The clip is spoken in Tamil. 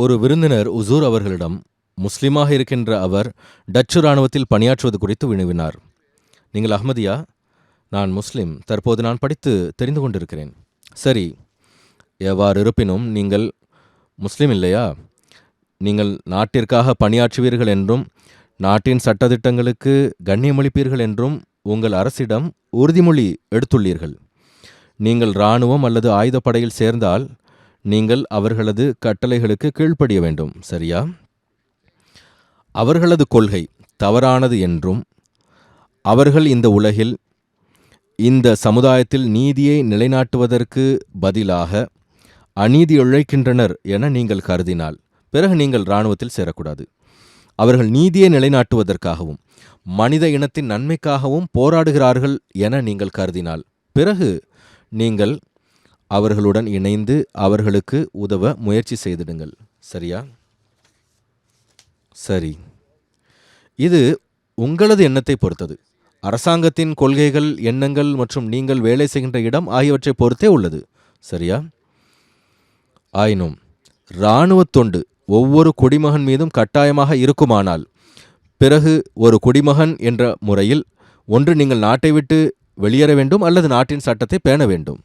ஒரு விருந்தினர் உசூர் அவர்களிடம் முஸ்லிமாக இருக்கின்ற அவர் டச்சு இராணுவத்தில் பணியாற்றுவது குறித்து வினவினார். நீங்கள் அஹ்மதியா? நான் முஸ்லிம். தற்போது நான் படித்து தெரிந்து கொண்டிருக்கிறேன். சரி. எவ்வாறு இருப்பினும் நீங்கள் முஸ்லிம் இல்லையா? நீங்கள் நாட்டிற்காக பணியாற்றுவீர்கள் என்றும் நாட்டின் சட்டதிட்டங்களுக்கு கண்ணியமளிப்பீர்கள் என்றும் உங்கள் அரசிடம் உறுதிமொழி எடுத்துள்ளீர்கள். நீங்கள் இராணுவம் அல்லது ஆயுதப்படையில் சேர்ந்தால் நீங்கள் அவர்களது கட்டளைகளுக்கு கீழ்ப்படிய வேண்டும் சரியா? அவர்களது கொள்கை தவறானது என்றும் அவர்கள் இந்த உலகில் இந்த சமுதாயத்தில் நீதியை நிலைநாட்டுவதற்கு பதிலாக அநீதி இழைக்கின்றனர் என நீங்கள் கருதினால் பிறகு நீங்கள் இராணுவத்தில் சேரக்கூடாது. அவர்கள் நீதியை நிலைநாட்டுவதற்காகவும் மனித இனத்தின் நன்மைக்காகவும் போராடுகிறார்கள் என நீங்கள் கருதினால் பிறகு நீங்கள் அவர்களுடன் இணைந்து அவர்களுக்கு உதவ முயற்சி செய்திடுங்கள். சரியா? சரி. இது உங்களது எண்ணத்தை பொறுத்தது. அரசாங்கத்தின் கொள்கைகள் எண்ணங்கள் மற்றும் நீங்கள் வேலை செய்கின்ற இடம் ஆகியவற்றை பொறுத்தே உள்ளது. சரியா? ஆயினும் இராணுவத் தொண்டு ஒவ்வொரு குடிமகன் மீதும் கட்டாயமாக இருக்குமானால் பிறகு ஒரு குடிமகன் என்ற முறையில் ஒன்று நீங்கள் நாட்டை விட்டு வெளியேற வேண்டும் அல்லது நாட்டின் சட்டத்தை பேண வேண்டும்.